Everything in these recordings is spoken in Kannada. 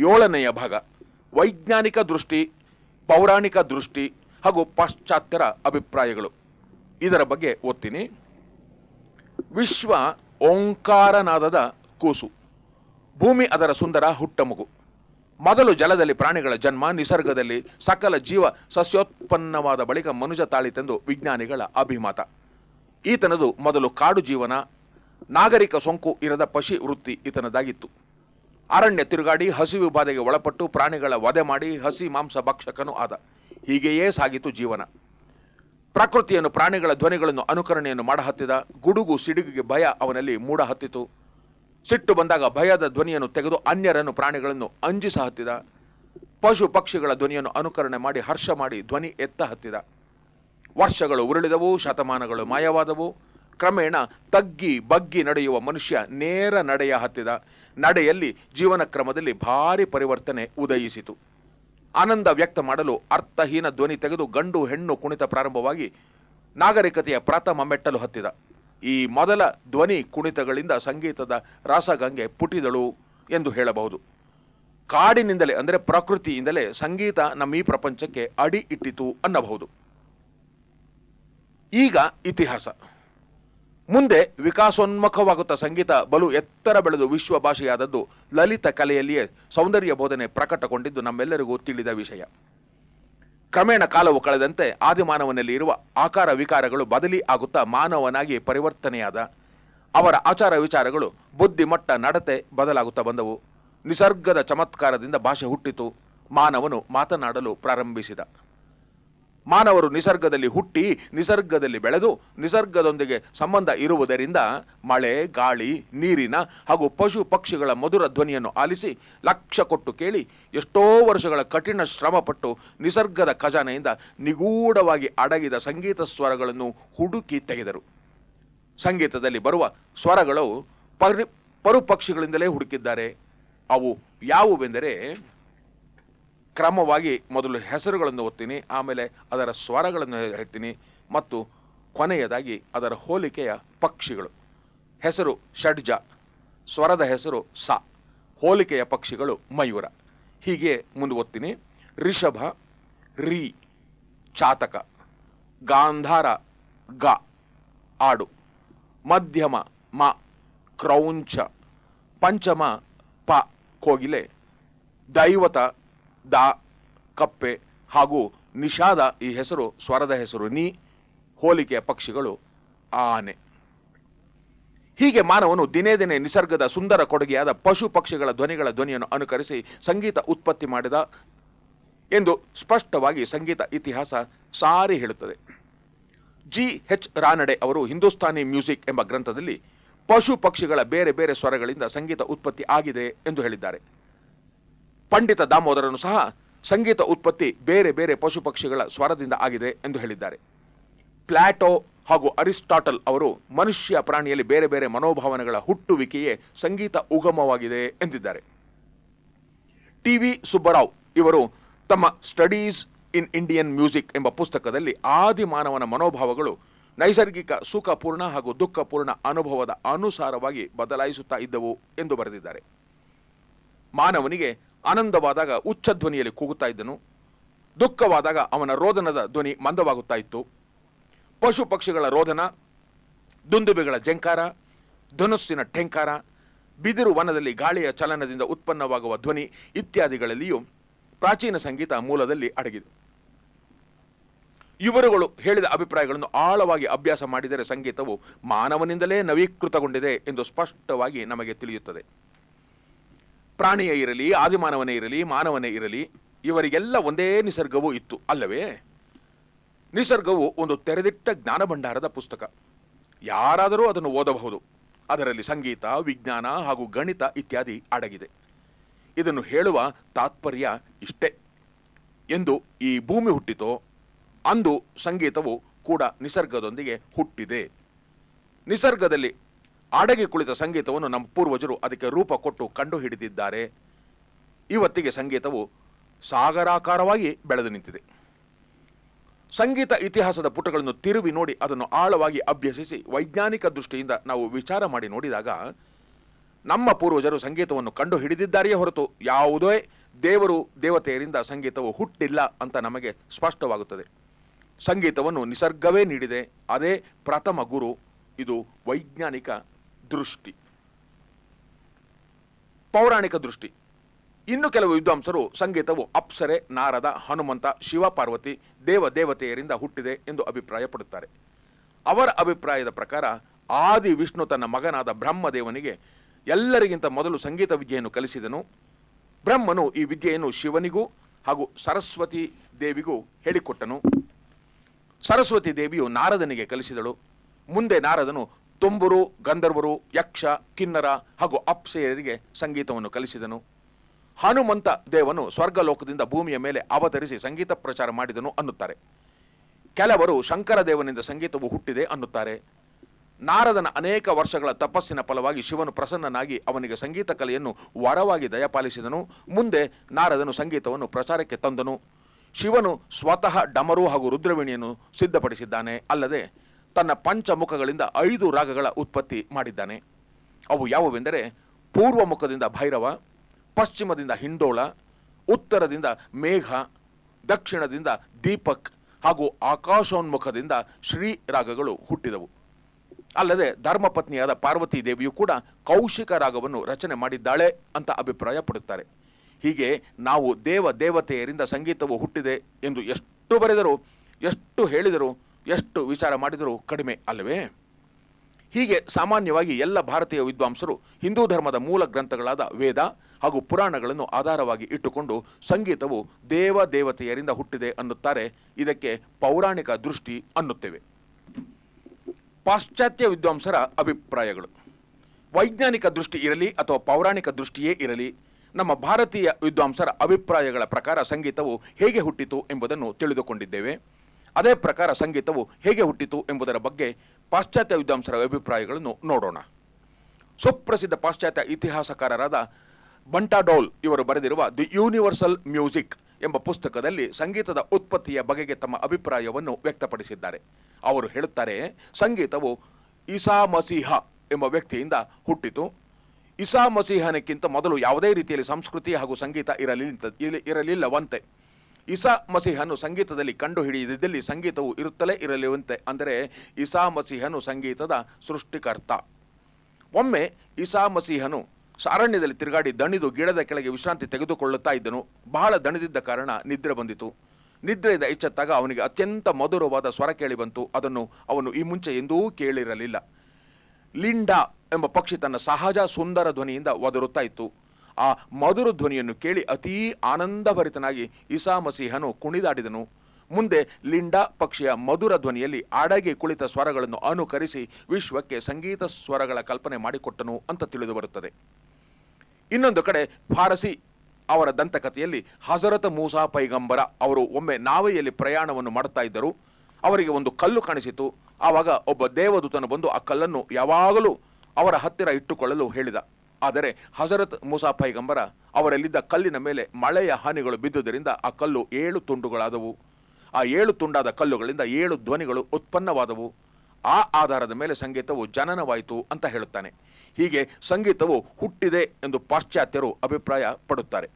ಏಳನೆಯ ಭಾಗ. ವೈಜ್ಞಾನಿಕ ದೃಷ್ಟಿ, ಪೌರಾಣಿಕ ದೃಷ್ಟಿ ಹಾಗೂ ಪಾಶ್ಚಾತ್ಯರ ಅಭಿಪ್ರಾಯಗಳು. ಇದರ ಬಗ್ಗೆ ಓದ್ತೀನಿ. ವಿಶ್ವ ಓಂಕಾರನಾದದ ಕೂಸು. ಭೂಮಿ ಅದರ ಸುಂದರ ಹುಟ್ಟಮಗು ಮೊದಲು ಜಲದಲ್ಲಿ ಪ್ರಾಣಿಗಳ ಜನ್ಮ, ನಿಸರ್ಗದಲ್ಲಿ ಸಕಲ ಜೀವ ಸಸ್ಯೋತ್ಪನ್ನವಾದ ಬಳಿಕ ಮನುಜ ತಾಳಿತೆಂದು ವಿಜ್ಞಾನಿಗಳ ಅಭಿಮತ. ಈತನದು ಮೊದಲು ಕಾಡು ಜೀವನ, ನಾಗರಿಕ ಸೋಂಕು ಇರದ ಪಶಿ ವೃತ್ತಿ ಈತನದಾಗಿತ್ತು. ಅರಣ್ಯ ತಿರುಗಾಡಿ ಹಸಿವು ಬಾಧೆಗೆ ಒಳಪಟ್ಟು ಪ್ರಾಣಿಗಳ ವಧೆ ಮಾಡಿ ಹಸಿ ಮಾಂಸ ಭಕ್ಷಕನು ಆದ. ಹೀಗೆಯೇ ಸಾಗಿತು ಜೀವನ. ಪ್ರಕೃತಿಯನ್ನು, ಪ್ರಾಣಿಗಳ ಧ್ವನಿಗಳನ್ನು, ಅನುಕರಣೆಯನ್ನು ಮಾಡಹತ್ತಿದ ಗುಡುಗು ಸಿಡುಗಿಗೆ ಭಯ ಅವನಲ್ಲಿ ಮೂಡ ಹತ್ತಿತು. ಸಿಟ್ಟು ಬಂದಾಗ ಭಯದ ಧ್ವನಿಯನ್ನು ತೆಗೆದು ಅನ್ಯರನ್ನು ಪ್ರಾಣಿಗಳನ್ನು ಅಂಜಿಸ ಹತ್ತಿದ. ಪಶು ಪಕ್ಷಿಗಳ ಧ್ವನಿಯನ್ನು ಅನುಕರಣೆ ಮಾಡಿ ಹರ್ಷ ಮಾಡಿ ಧ್ವನಿ ಎತ್ತ ಹತ್ತಿದ. ವರ್ಷಗಳು ಉರುಳಿದವು, ಶತಮಾನಗಳು ಮಾಯವಾದವು. ಕ್ರಮೇಣ ತಗ್ಗಿ ಬಗ್ಗಿ ನಡೆಯುವ ಮನುಷ್ಯ ನೇರ ನಡೆಯ ಹತ್ತಿದ. ನಡೆಯಲ್ಲಿ ಜೀವನ ಕ್ರಮದಲ್ಲಿ ಭಾರಿ ಪರಿವರ್ತನೆ ಉದಯಿಸಿತು. ಆನಂದ ವ್ಯಕ್ತ ಮಾಡಲು ಅರ್ಥಹೀನ ಧ್ವನಿ ತೆಗೆದು ಗಂಡು ಹೆಣ್ಣು ಕುಣಿತ ಪ್ರಾರಂಭವಾಗಿ ನಾಗರಿಕತೆಯ ಪ್ರಥಮ ಮೆಟ್ಟಲು ಹತ್ತಿದ. ಈ ಮೊದಲ ಧ್ವನಿ ಕುಣಿತಗಳಿಂದ ಸಂಗೀತದ ರಾಸಗಂಗೆ ಪುಟಿದಳು ಎಂದು ಹೇಳಬಹುದು. ಕಾಡಿನಿಂದಲೇ ಅಂದರೆ ಪ್ರಕೃತಿಯಿಂದಲೇ ಸಂಗೀತ ನಮ್ಮ ಈ ಪ್ರಪಂಚಕ್ಕೆ ಅಡಿ ಇಟ್ಟಿತು ಅನ್ನಬಹುದು. ಈಗ ಇತಿಹಾಸ. ಮುಂದೆ ವಿಕಾಸೋನ್ಮುಖವಾಗುತ್ತಾ ಸಂಗೀತ ಬಲು ಎತ್ತರ ಬೆಳೆದು ವಿಶ್ವ ಭಾಷೆಯಾದದ್ದು ಲಲಿತ ಕಲೆಯಲ್ಲಿಯೇ ಸೌಂದರ್ಯ ಬೋಧನೆ ಪ್ರಕಟಗೊಂಡಿದ್ದು ನಮ್ಮೆಲ್ಲರಿಗೂ ತಿಳಿದ ವಿಷಯ. ಕ್ರಮೇಣ ಕಾಲವು ಕಳೆದಂತೆ ಆದಿಮಾನವನಲ್ಲಿ ಇರುವ ಆಕಾರ ವಿಕಾರಗಳು ಬದಲಿ ಆಗುತ್ತಾ ಮಾನವನಾಗಿ ಪರಿವರ್ತನೆಯಾದ ಅವರ ಆಚಾರ ವಿಚಾರಗಳು ಬುದ್ಧಿಮಟ್ಟ ನಡತೆ ಬದಲಾಗುತ್ತಾ ಬಂದವು. ನಿಸರ್ಗದ ಚಮತ್ಕಾರದಿಂದ ಭಾಷೆ ಹುಟ್ಟಿತು. ಮಾನವನು ಮಾತನಾಡಲು ಪ್ರಾರಂಭಿಸಿದ. ಮಾನವರು ನಿಸರ್ಗದಲ್ಲಿ ಹುಟ್ಟಿ, ನಿಸರ್ಗದಲ್ಲಿ ಬೆಳೆದು, ನಿಸರ್ಗದೊಂದಿಗೆ ಸಂಬಂಧ ಇರುವುದರಿಂದ ಮಳೆ, ಗಾಳಿ, ನೀರಿನ ಹಾಗೂ ಪಶು ಪಕ್ಷಿಗಳ ಮಧುರ ಧ್ವನಿಯನ್ನು ಆಲಿಸಿ ಲಕ್ಷ ಕೊಟ್ಟು ಕೇಳಿ ಎಷ್ಟೋ ವರ್ಷಗಳ ಕಠಿಣ ಶ್ರಮಪಟ್ಟು ನಿಸರ್ಗದ ಖಜಾನೆಯಿಂದ ನಿಗೂಢವಾಗಿ ಅಡಗಿದ ಸಂಗೀತ ಸ್ವರಗಳನ್ನು ಹುಡುಕಿ ತೆಗೆದರು. ಸಂಗೀತದಲ್ಲಿ ಬರುವ ಸ್ವರಗಳು ಪರಿ ಪಕ್ಷಿಗಳಿಂದಲೇ ಹುಡುಕಿದ್ದಾರೆ. ಅವು ಯಾವುವೆಂದರೆ ಕ್ರಮವಾಗಿ ಮೊದಲು ಹೆಸರುಗಳನ್ನು ಓದ್ತೀನಿ, ಆಮೇಲೆ ಅದರ ಸ್ವರಗಳನ್ನು ಹೇಳ್ತೀನಿ ಮತ್ತು ಕೊನೆಯದಾಗಿ ಅದರ ಹೋಲಿಕೆಯ ಪಕ್ಷಿಗಳು. ಹೆಸರು ಷಡ್ಜ, ಸ್ವರದ ಹೆಸರು ಸ, ಹೋಲಿಕೆಯ ಪಕ್ಷಿಗಳು ಮಯೂರ. ಹೀಗೆ ಮುಂದೆ ಓದ್ತೀನಿ. ರಿಷಭ, ರಿ, ಚಾತಕ, ಗಾಂಧಾರ, ಗ, ಆಡು. ಮಧ್ಯಮ, ಮ, ಕ್ರೌಂಚ, ಪಂಚಮ, ಪ, ಕೋಗಿಲೆ. ದೈವತ ದ, ಕಪ್ಪೆ ಹಾಗೂ ನಿಷಾದ ಈ ಹೆಸರು, ಸ್ವರದ ಹೆಸರು, ನೀ, ಹೋಲಿಕೆಯ ಪಕ್ಷಿಗಳು ಆನೆ. ಹೀಗೆ ಮಾನವನು ದಿನೇ ದಿನೇ ನಿಸರ್ಗದ ಸುಂದರ ಕೊಡುಗೆಯಾದ ಪಶು ಪಕ್ಷಿಗಳ ಧ್ವನಿಗಳ ಧ್ವನಿಯನ್ನು ಅನುಕರಿಸಿ ಸಂಗೀತ ಉತ್ಪತ್ತಿ ಮಾಡಿದ ಎಂದು ಸ್ಪಷ್ಟವಾಗಿ ಸಂಗೀತ ಇತಿಹಾಸ ಸಾರಿ ಹೇಳುತ್ತದೆ. ಜಿ. ಎಚ್. ರಾನಡೆ ಅವರು ಹಿಂದೂಸ್ತಾನಿ ಮ್ಯೂಸಿಕ್ ಎಂಬ ಗ್ರಂಥದಲ್ಲಿ ಪಶು ಪಕ್ಷಿಗಳ ಬೇರೆ ಬೇರೆ ಸ್ವರಗಳಿಂದ ಸಂಗೀತ ಉತ್ಪತ್ತಿ ಆಗಿದೆ ಎಂದು ಹೇಳಿದ್ದಾರೆ. ಪಂಡಿತ ದಾಮೋದರನು ಸಹ ಸಂಗೀತ ಉತ್ಪತ್ತಿ ಬೇರೆ ಬೇರೆ ಪಶು ಪಕ್ಷಿಗಳ ಸ್ವರದಿಂದ ಆಗಿದೆ ಎಂದು ಹೇಳಿದ್ದಾರೆ. ಪ್ಲಾಟೋ ಹಾಗೂ ಅರಿಸ್ಟಾಟಲ್ ಅವರು ಮನುಷ್ಯ ಪ್ರಾಣಿಯಲ್ಲಿ ಬೇರೆ ಬೇರೆ ಮನೋಭಾವನೆಗಳ ಹುಟ್ಟುವಿಕೆಯೇ ಸಂಗೀತ ಉಗಮವಾಗಿದೆ ಎಂದಿದ್ದಾರೆ. ಟಿ ವಿ ಸುಬ್ಬರಾವ್ ಇವರು ತಮ್ಮ ಸ್ಟಡೀಸ್ ಇನ್ ಇಂಡಿಯನ್ ಮ್ಯೂಸಿಕ್ ಎಂಬ ಪುಸ್ತಕದಲ್ಲಿ ಆದಿಮಾನವನ ಮನೋಭಾವಗಳು ನೈಸರ್ಗಿಕ ಸುಖಪೂರ್ಣ ಹಾಗೂ ದುಃಖಪೂರ್ಣ ಅನುಭವದ ಅನುಸಾರವಾಗಿ ಬದಲಾಯಿಸುತ್ತಾ ಇದ್ದವು ಎಂದು ಬರೆದಿದ್ದಾರೆ. ಮಾನವನಿಗೆ ಆನಂದವಾದಾಗ ಉಚ್ಚ ಧ್ವನಿಯಲ್ಲಿ ಕೂಗುತ್ತಾ ಇದ್ದನು. ದುಃಖವಾದಾಗ ಅವನ ರೋದನದ ಧ್ವನಿ ಮಂದವಾಗುತ್ತಾ ಇತ್ತು. ಪಶು ಪಕ್ಷಿಗಳ ರೋದನ, ದುಂದುಬೆಗಳ ಜಂಕಾರ, ಧನುಸ್ಸಿನ ಠೆಂಕಾರ ಬಿದಿರು ವನದಲ್ಲಿ ಗಾಳಿಯ ಚಲನದಿಂದ ಉತ್ಪನ್ನವಾಗುವ ಧ್ವನಿ ಇತ್ಯಾದಿಗಳಲ್ಲಿಯೂ ಪ್ರಾಚೀನ ಸಂಗೀತ ಮೂಲದಲ್ಲಿ ಅಡಗಿದೆ. ಇವರುಗಳು ಹೇಳಿದ ಅಭಿಪ್ರಾಯಗಳನ್ನು ಆಳವಾಗಿ ಅಭ್ಯಾಸ ಮಾಡಿದರೆ ಸಂಗೀತವು ಮಾನವನಿಂದಲೇ ನವೀಕೃತಗೊಂಡಿದೆ ಎಂದು ಸ್ಪಷ್ಟವಾಗಿ ನಮಗೆ ತಿಳಿಯುತ್ತದೆ. ಪ್ರಾಣಿಯೇ ಇರಲಿ, ಆದಿಮಾನವನೇ ಇರಲಿ, ಮಾನವನೇ ಇರಲಿ, ಇವರಿಗೆಲ್ಲ ಒಂದೇ ನಿಸರ್ಗವೂ ಇತ್ತು, ಅಲ್ಲವೇ? ನಿಸರ್ಗವು ಒಂದು ತೆರೆದಿಟ್ಟ ಜ್ಞಾನ ಭಂಡಾರದ ಪುಸ್ತಕ. ಯಾರಾದರೂ ಅದನ್ನು ಓದಬಹುದು. ಅದರಲ್ಲಿ ಸಂಗೀತ, ವಿಜ್ಞಾನ ಹಾಗೂ ಗಣಿತ ಇತ್ಯಾದಿ ಅಡಗಿದೆ. ಇದನ್ನು ಹೇಳುವ ತಾತ್ಪರ್ಯ ಇಷ್ಟೇ. ಎಂದು ಈ ಭೂಮಿ ಹುಟ್ಟಿತೋ, ಅಂದು ಸಂಗೀತವು ಕೂಡ ನಿಸರ್ಗದೊಂದಿಗೆ ಹುಟ್ಟಿದೆ. ನಿಸರ್ಗದಲ್ಲಿ ಅಡಗಿ ಕುಳಿತ ಸಂಗೀತವನ್ನು ನಮ್ಮ ಪೂರ್ವಜರು ಅದಕ್ಕೆ ರೂಪ ಕೊಟ್ಟು ಕಂಡು ಹಿಡಿದಿದ್ದಾರೆ ಇವತ್ತಿಗೆ ಸಂಗೀತವು ಸಾಗರಾಕಾರವಾಗಿ ಬೆಳೆದು ನಿಂತಿದೆ. ಸಂಗೀತ ಇತಿಹಾಸದ ಪುಟಗಳನ್ನು ತಿರುವಿ ನೋಡಿ ಅದನ್ನು ಆಳವಾಗಿ ಅಭ್ಯಸಿಸಿ ವೈಜ್ಞಾನಿಕ ದೃಷ್ಟಿಯಿಂದ ನಾವು ವಿಚಾರ ಮಾಡಿ ನೋಡಿದಾಗ, ನಮ್ಮ ಪೂರ್ವಜರು ಸಂಗೀತವನ್ನು ಕಂಡು ಹಿಡಿದಿದ್ದಾರೆಯೇ ಹೊರತು ಯಾವುದೇ ದೇವರು ದೇವತೆಯರಿಂದ ಸಂಗೀತವು ಹುಟ್ಟಿಲ್ಲ ಅಂತ ನಮಗೆ ಸ್ಪಷ್ಟವಾಗುತ್ತದೆ. ಸಂಗೀತವನ್ನು ನಿಸರ್ಗವೇ ನೀಡಿದೆ. ಅದೇ ಪ್ರಥಮ ಗುರು, ಇದು ವೈಜ್ಞಾನಿಕ ದೃಷ್ಟಿ. ಪೌರಾಣಿಕ ದೃಷ್ಟಿ. ಇನ್ನು ಕೆಲವು ವಿದ್ವಾಂಸರು ಸಂಗೀತವು ಅಪ್ಸರೆ, ನಾರದ, ಹನುಮಂತ ಶಿವ ಪಾರ್ವತಿ ದೇವ ದೇವತೆಯರಿಂದ ಹುಟ್ಟಿದೆ ಎಂದು ಅಭಿಪ್ರಾಯಪಡುತ್ತಾರೆ. ಅವರ ಅಭಿಪ್ರಾಯದ ಪ್ರಕಾರ ಆದಿ ವಿಷ್ಣು ತನ್ನ ಮಗನಾದ ಬ್ರಹ್ಮದೇವನಿಗೆ ಎಲ್ಲರಿಗಿಂತ ಮೊದಲು ಸಂಗೀತ ವಿದ್ಯೆಯನ್ನು ಕಲಿಸಿದನು. ಬ್ರಹ್ಮನು ಈ ವಿದ್ಯೆಯನ್ನು ಶಿವನಿಗೂ ಹಾಗೂ ಸರಸ್ವತಿ ದೇವಿಗೂ ಹೇಳಿಕೊಟ್ಟನು. ಸರಸ್ವತಿ ದೇವಿಯು ನಾರದನಿಗೆ ಕಲಿಸಿದಳು. ಮುಂದೆ ನಾರದನು ತುಂಬುರು, ಗಂಧರ್ವರು, ಯಕ್ಷ, ಕಿನ್ನರ ಹಾಗೂ ಅಪ್ಸೆಯರಿಗೆ ಸಂಗೀತವನ್ನು ಕಲಿಸಿದನು. ಹನುಮಂತ ದೇವನು ಸ್ವರ್ಗಲೋಕದಿಂದ ಭೂಮಿಯ ಮೇಲೆ ಅವತರಿಸಿ ಸಂಗೀತ ಪ್ರಚಾರ ಮಾಡಿದನು ಅನ್ನುತ್ತಾರೆ. ಕೆಲವರು ಶಂಕರ ದೇವನಿಂದ ಸಂಗೀತವು ಹುಟ್ಟಿದೆ ಅನ್ನುತ್ತಾರೆ. ನಾರದನ ಅನೇಕ ವರ್ಷಗಳ ತಪಸ್ಸಿನ ಫಲವಾಗಿ ಶಿವನು ಪ್ರಸನ್ನನಾಗಿ ಅವನಿಗೆ ಸಂಗೀತ ಕಲೆಯನ್ನು ವರವಾಗಿ ದಯಪಾಲಿಸಿದನು. ಮುಂದೆ ನಾರದನು ಸಂಗೀತವನ್ನು ಪ್ರಚಾರಕ್ಕೆ ತಂದನು. ಶಿವನು ಸ್ವತಃ ಡಮರು ಹಾಗೂ ರುದ್ರವೇಣಿಯನ್ನು ಸಿದ್ಧಪಡಿಸಿದ್ದಾನೆ. ಅಲ್ಲದೆ ತನ್ನ ಪಂಚಮುಖಗಳಿಂದ ಐದು ರಾಗಗಳ ಉತ್ಪತ್ತಿ ಮಾಡಿದ್ದಾನೆ. ಅವು ಯಾವುವೆಂದರೆ ಪೂರ್ವ ಮುಖದಿಂದ ಭೈರವ, ಪಶ್ಚಿಮದಿಂದ ಹಿಂಡೋಳ, ಉತ್ತರದಿಂದ ಮೇಘ, ದಕ್ಷಿಣದಿಂದ ದೀಪಕ್ ಹಾಗೂ ಆಕಾಶೋನ್ಮುಖದಿಂದ ಶ್ರೀ ರಾಗಗಳು ಹುಟ್ಟಿದವು. ಅಲ್ಲದೆ ಧರ್ಮಪತ್ನಿಯಾದ ಪಾರ್ವತಿ ದೇವಿಯು ಕೂಡ ಕೌಶಿಕ ರಾಗವನ್ನು ರಚನೆ ಮಾಡಿದ್ದಾಳೆ ಅಂತ ಅಭಿಪ್ರಾಯ ಪಡುತ್ತಾರೆ. ಹೀಗೆ ನಾವು ದೇವ ದೇವತೆಯರಿಂದ ಸಂಗೀತವು ಹುಟ್ಟಿದೆ ಎಂದು ಎಷ್ಟು ಬರೆದರೂ, ಎಷ್ಟು ಹೇಳಿದರೂ ಎಷ್ಟು ವಿಚಾರ ಮಾಡಿದರೂ ಕಡಿಮೆ ಅಲ್ಲವೇ? ಹೀಗೆ ಸಾಮಾನ್ಯವಾಗಿ ಎಲ್ಲ ಭಾರತೀಯ ವಿದ್ವಾಂಸರು ಹಿಂದೂ ಧರ್ಮದ ಮೂಲ ಗ್ರಂಥಗಳಾದ ವೇದ ಹಾಗೂ ಪುರಾಣಗಳನ್ನು ಆಧಾರವಾಗಿ ಇಟ್ಟುಕೊಂಡು ಸಂಗೀತವು ದೇವ ದೇವತೆಯರಿಂದ ಹುಟ್ಟಿದೆ ಅನ್ನುತ್ತಾರೆ. ಇದಕ್ಕೆ ಪೌರಾಣಿಕ ದೃಷ್ಟಿ ಅನ್ನುತ್ತೇವೆ. ಪಾಶ್ಚಾತ್ಯ ವಿದ್ವಾಂಸರ ಅಭಿಪ್ರಾಯಗಳು. ವೈಜ್ಞಾನಿಕ ದೃಷ್ಟಿ ಇರಲಿ ಅಥವಾ ಪೌರಾಣಿಕ ದೃಷ್ಟಿಯೇ ಇರಲಿ, ನಮ್ಮ ಭಾರತೀಯ ವಿದ್ವಾಂಸರ ಅಭಿಪ್ರಾಯಗಳ ಪ್ರಕಾರ ಸಂಗೀತವು ಹೇಗೆ ಹುಟ್ಟಿತು ಎಂಬುದನ್ನು ತಿಳಿದುಕೊಂಡಿದ್ದೇವೆ. ಅದೇ ಪ್ರಕಾರ ಸಂಗೀತವು ಹೇಗೆ ಹುಟ್ಟಿತು ಎಂಬುದರ ಬಗ್ಗೆ ಪಾಶ್ಚಾತ್ಯ ವಿದ್ವಾಂಸರ ಅಭಿಪ್ರಾಯಗಳನ್ನು ನೋಡೋಣ. ಸುಪ್ರಸಿದ್ಧ ಪಾಶ್ಚಾತ್ಯ ಇತಿಹಾಸಕಾರರಾದ ಬಂಟಾಡೋಲ್ ಇವರು ಬರೆದಿರುವ ದಿ ಯೂನಿವರ್ಸಲ್ ಮ್ಯೂಸಿಕ್ ಎಂಬ ಪುಸ್ತಕದಲ್ಲಿ ಸಂಗೀತದ ಉತ್ಪತ್ತಿಯ ಬಗೆಗೆ ತಮ್ಮ ಅಭಿಪ್ರಾಯವನ್ನು ವ್ಯಕ್ತಪಡಿಸಿದ್ದಾರೆ. ಅವರು ಹೇಳುತ್ತಾರೆ, ಸಂಗೀತವು ಇಸಾ ಮಸೀಹ ಎಂಬ ವ್ಯಕ್ತಿಯಿಂದ ಹುಟ್ಟಿತು. ಇಸಾ ಮಸೀಹನಕ್ಕಿಂತ ಮೊದಲು ಯಾವುದೇ ರೀತಿಯಲ್ಲಿ ಸಂಸ್ಕೃತಿ ಹಾಗೂ ಸಂಗೀತ ಇರಲಿಲ್ಲ ಇರ- ಇರಲಿಲ್ಲವಂತೆ. ಇಸಾ ಮಸಿಹನು ಸಂಗೀತದಲ್ಲಿ ಕಂಡು ಹಿಡಿಯದಿದ್ದಲ್ಲಿ ಸಂಗೀತವು ಇರುತ್ತಲೇ ಇರಲಿವಂತೆ ಅಂದರೆ ಇಸಾ ಮಸಿಹನು ಸಂಗೀತದ ಸೃಷ್ಟಿಕರ್ತ. ಒಮ್ಮೆ ಇಸಾ ಮಸಿಹನು ಅರಣ್ಯದಲ್ಲಿ ತಿರುಗಾಡಿ ದಣಿದು ಗಿಡದ ಕೆಳಗೆ ವಿಶ್ರಾಂತಿ ತೆಗೆದುಕೊಳ್ಳುತ್ತಾ ಇದ್ದನು. ಬಹಳ ದಣಿದಿದ್ದ ಕಾರಣ ನಿದ್ರೆ ಬಂದಿತು. ನಿದ್ರೆಯಿಂದ ಎಚ್ಚೆತ್ತಾಗ ಅವನಿಗೆ ಅತ್ಯಂತ ಮಧುರವಾದ ಸ್ವರ ಕೇಳಿ ಬಂತು. ಅದನ್ನು ಅವನು ಈ ಮುಂಚೆ ಎಂದೂ ಕೇಳಿರಲಿಲ್ಲ. ಲಿಂಡಾ ಎಂಬ ಪಕ್ಷಿ ತನ್ನ ಸಹಜ ಸುಂದರ ಧ್ವನಿಯಿಂದ ಒದರುತ್ತಾ ಇತ್ತು. ಆ ಮಧುರ ಧ್ವನಿಯನ್ನು ಕೇಳಿ ಅತೀ ಆನಂದಭರಿತನಾಗಿ ಇಸಾ ಮಸೀಹನು ಕುಣಿದಾಡಿದನು. ಮುಂದೆ ಲಿಂಡಾ ಪಕ್ಷಿಯ ಮಧುರ ಧ್ವನಿಯಲ್ಲಿ ಅಡಗಿ ಕುಳಿತ ಸ್ವರಗಳನ್ನು ಅನುಕರಿಸಿ ವಿಶ್ವಕ್ಕೆ ಸಂಗೀತ ಸ್ವರಗಳ ಕಲ್ಪನೆ ಮಾಡಿಕೊಟ್ಟನು ಅಂತ ತಿಳಿದು ಬರುತ್ತದೆ ಇನ್ನೊಂದು ಕಡೆ ಫಾರಸಿ ಅವರ ದಂತಕಥೆಯಲ್ಲಿ ಹಜರತ್ ಮೂಸಾ ಪೈಗಂಬರ ಅವರು ಒಮ್ಮೆ ನಾವೆಯಲ್ಲಿ ಪ್ರಯಾಣವನ್ನು ಮಾಡುತ್ತಾ ಇದ್ದರು. ಅವರಿಗೆ ಒಂದು ಕಲ್ಲು ಕಾಣಿಸಿತು. ಆವಾಗ ಒಬ್ಬ ದೇವದೂತನು ಬಂದು ಆ ಕಲ್ಲನ್ನು ಯಾವಾಗಲೂ ಅವರ ಹತ್ತಿರ ಇಟ್ಟುಕೊಳ್ಳಲು ಹೇಳಿದ. ಆದರೆ ಹಜರತ್ ಮುಸಾ ಪೈಗಂಬರ ಅವರಲ್ಲಿದ್ದ ಕಲ್ಲಿನ ಮೇಲೆ ಮಳೆಯ ಹಾನಿಗಳು ಬಿದ್ದುದರಿಂದ ಆ ಕಲ್ಲು ಏಳು ತುಂಡುಗಳಾದವು. ಆ ಏಳು ತುಂಡಾದ ಕಲ್ಲುಗಳಿಂದ ಏಳು ಧ್ವನಿಗಳು ಉತ್ಪನ್ನವಾದವು. ಆ ಆಧಾರದ ಮೇಲೆ ಸಂಗೀತವು ಜನನವಾಯಿತು ಅಂತ ಹೇಳುತ್ತಾನೆ. ಹೀಗೆ ಸಂಗೀತವು ಹುಟ್ಟಿದೆ ಎಂದು ಪಾಶ್ಚಾತ್ಯರು ಅಭಿಪ್ರಾಯ ಪಡುತ್ತಾರೆ.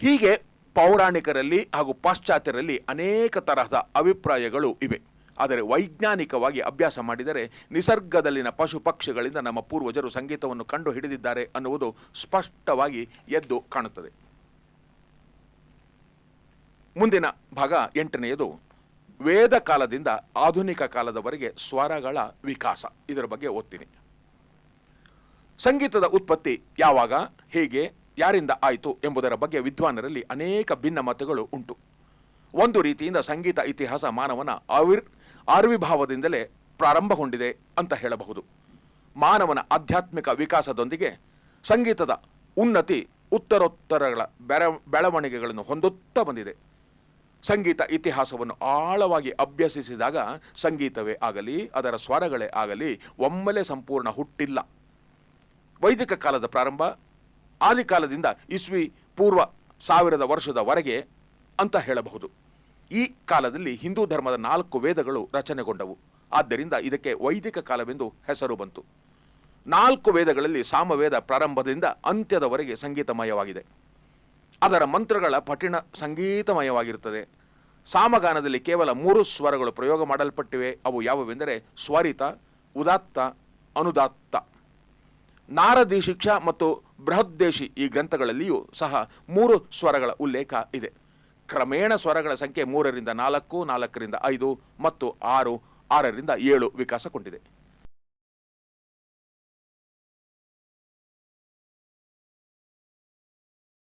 ಹೀಗೆ ಪೌರಾಣಿಕರಲ್ಲಿ ಹಾಗೂ ಪಾಶ್ಚಾತ್ಯರಲ್ಲಿ ಅನೇಕ ತರಹದ ಅಭಿಪ್ರಾಯಗಳು ಇವೆ. ಆದರೆ ವೈಜ್ಞಾನಿಕವಾಗಿ ಅಭ್ಯಾಸ ಮಾಡಿದರೆ ನಿಸರ್ಗದಲ್ಲಿನ ಪಶು ಪಕ್ಷಿಗಳಿಂದ ನಮ್ಮ ಪೂರ್ವಜರು ಸಂಗೀತವನ್ನು ಕಂಡು ಹಿಡಿದಿದ್ದಾರೆ ಅನ್ನುವುದು ಸ್ಪಷ್ಟವಾಗಿ ಎದ್ದು ಕಾಣುತ್ತದೆ. ಮುಂದಿನ ಭಾಗ ಎಂಟನೆಯದು, ವೇದ ಕಾಲದಿಂದ ಆಧುನಿಕ ಕಾಲದವರೆಗೆ ಸ್ವರಗಳ ವಿಕಾಸ. ಇದರ ಬಗ್ಗೆ ಓದ್ತೀನಿ. ಸಂಗೀತದ ಉತ್ಪತ್ತಿ ಯಾವಾಗ, ಹೇಗೆ, ಯಾರಿಂದ ಆಯಿತು ಎಂಬುದರ ಬಗ್ಗೆ ವಿದ್ವಾನರಲ್ಲಿ ಅನೇಕ ಭಿನ್ನ ಮತಗಳು ಉಂಟು. ಒಂದು ರೀತಿಯಿಂದ ಸಂಗೀತ ಇತಿಹಾಸ ಮಾನವನ ಅವಿರ್ ಆರ್ವಿಭಾವದಿಂದಲೇ ಪ್ರಾರಂಭಗೊಂಡಿದೆ ಅಂತ ಹೇಳಬಹುದು. ಮಾನವನ ಆಧ್ಯಾತ್ಮಿಕ ವಿಕಾಸದೊಂದಿಗೆ ಸಂಗೀತದ ಉನ್ನತಿ, ಉತ್ತರೋತ್ತರಗಳ ಬೆರ, ಬೆಳವಣಿಗೆಗಳನ್ನು ಹೊಂದುತ್ತಾ ಬಂದಿದೆ. ಸಂಗೀತ ಇತಿಹಾಸವನ್ನು ಆಳವಾಗಿ ಅಭ್ಯಸಿಸಿದಾಗ ಸಂಗೀತವೇ ಆಗಲಿ, ಅದರ ಸ್ವರಗಳೇ ಆಗಲಿ, ಒಮ್ಮೆಲೆ ಸಂಪೂರ್ಣ ಹುಟ್ಟಿಲ್ಲ. ವೈದಿಕ ಕಾಲದ ಪ್ರಾರಂಭ, ಆದಿಕಾಲದಿಂದ ಇಸ್ವಿ ಪೂರ್ವ ಸಾವಿರದ ವರ್ಷದವರೆಗೆ ಅಂತ ಹೇಳಬಹುದು. ಈ ಕಾಲದಲ್ಲಿ ಹಿಂದೂ ಧರ್ಮದ ನಾಲ್ಕು ವೇದಗಳು ರಚನೆಗೊಂಡವು. ಆದ್ದರಿಂದ ಇದಕ್ಕೆ ವೈದಿಕ ಕಾಲವೆಂದು ಹೆಸರು ಬಂತು. ನಾಲ್ಕು ವೇದಗಳಲ್ಲಿ ಸಾಮವೇದ ಪ್ರಾರಂಭದಿಂದ ಅಂತ್ಯದವರೆಗೆ ಸಂಗೀತಮಯವಾಗಿದೆ. ಅದರ ಮಂತ್ರಗಳ ಪಠಿಣ ಸಂಗೀತಮಯವಾಗಿರುತ್ತದೆ. ಸಾಮಗಾನದಲ್ಲಿ ಕೇವಲ ಮೂರು ಸ್ವರಗಳು ಪ್ರಯೋಗ ಮಾಡಲ್ಪಟ್ಟಿವೆ. ಅವು ಯಾವುವೆಂದರೆ ಸ್ವರಿತ, ಉದಾತ್ತ, ಅನುದಾತ್ತ. ನಾರದಿ ಶಿಕ್ಷಾ ಮತ್ತು ಬೃಹದ್ದೇಶಿ ಈ ಗ್ರಂಥಗಳಲ್ಲಿಯೂ ಸಹ ಮೂರು ಸ್ವರಗಳ ಉಲ್ಲೇಖ ಇದೆ. ಕ್ರಮೇಣ ಸ್ವರಗಳ ಸಂಖ್ಯೆ ಮೂರರಿಂದ ನಾಲ್ಕು ನಾಲ್ಕರಿಂದ ಐದು ಮತ್ತು ಆರು ಆರರಿಂದ ಏಳು ವಿಕಾಸಗೊಂಡಿದೆ